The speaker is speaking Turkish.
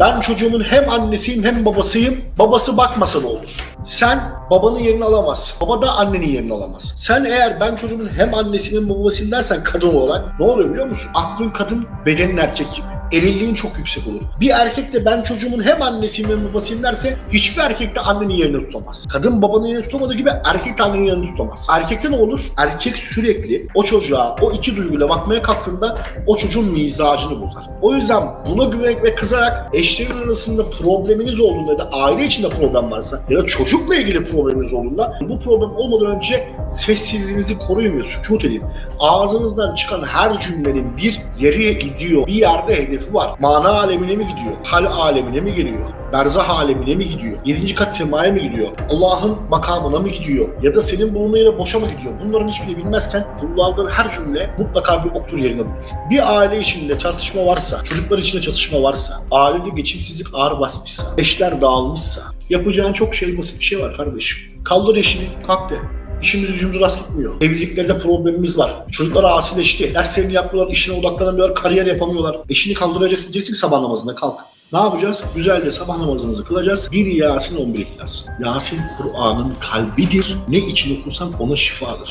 Ben çocuğumun hem annesiyim hem babasıyım. Babası bakmasa da olur. Sen babanın yerini alamazsın. Baba da annenin yerini alamaz. Sen eğer ben çocuğumun hem annesiyim hem babasıyım dersen kadın olarak ne oluyor biliyor musun? Aklın kadın, bedenin erkek gibi. Erilliğin çok yüksek olur. Bir erkek de ben çocuğumun hem annesiyim hem babasıyım derse hiçbir erkek de annenin yerini tutamaz. Kadın babanın yerini tutamadığı gibi erkek de annenin yerini tutamaz. Erkekte ne olur? Erkek sürekli o çocuğa o iki duyguyla bakmaya kalktığında o çocuğun mizacını bozar. O yüzden buna güvenerek ve kızarak eşlerin arasında probleminiz olduğunda ya da aile içinde problem varsa ya da çocukla ilgili probleminiz olduğunda bu problem olmadan önce sessizliğinizi koruyun ve sükut edin. Ağzınızdan çıkan her cümlenin bir yere gidiyor. Bir yerde hedefi var. Mana alemine mi gidiyor? Hal alemine mi geliyor? Berzah alemine mi gidiyor? Yedinci kat semaya mı gidiyor? Allah'ın makamına mı gidiyor? Ya da senin bulunduğun yere boşa mı gidiyor? Bunların hiçbirini bilmezken kullandığın her cümle mutlaka bir oktur yerine bulur. Bir aile içinde tartışma varsa, çocuklar içinde çatışma varsa, ailede geçimsizlik ağır basmışsa, eşler dağılmışsa, yapacağın çok şey basit bir şey var kardeşim. Kaldır eşini, kalk de. İşimiz gücümüz rast gitmiyor. Evliliklerinde problemimiz var. Çocuklar asileşti. Derslerini yapmıyorlar, işine odaklanamıyorlar, kariyer yapamıyorlar. Eşini kaldıracaksın diyeceksin sabah namazında kalk. Ne yapacağız? Güzelce sabah namazımızı kılacağız. Bir Yasin 11 İhlas. Yasin Kur'an'ın kalbidir. Ne için okursan ona şifadır.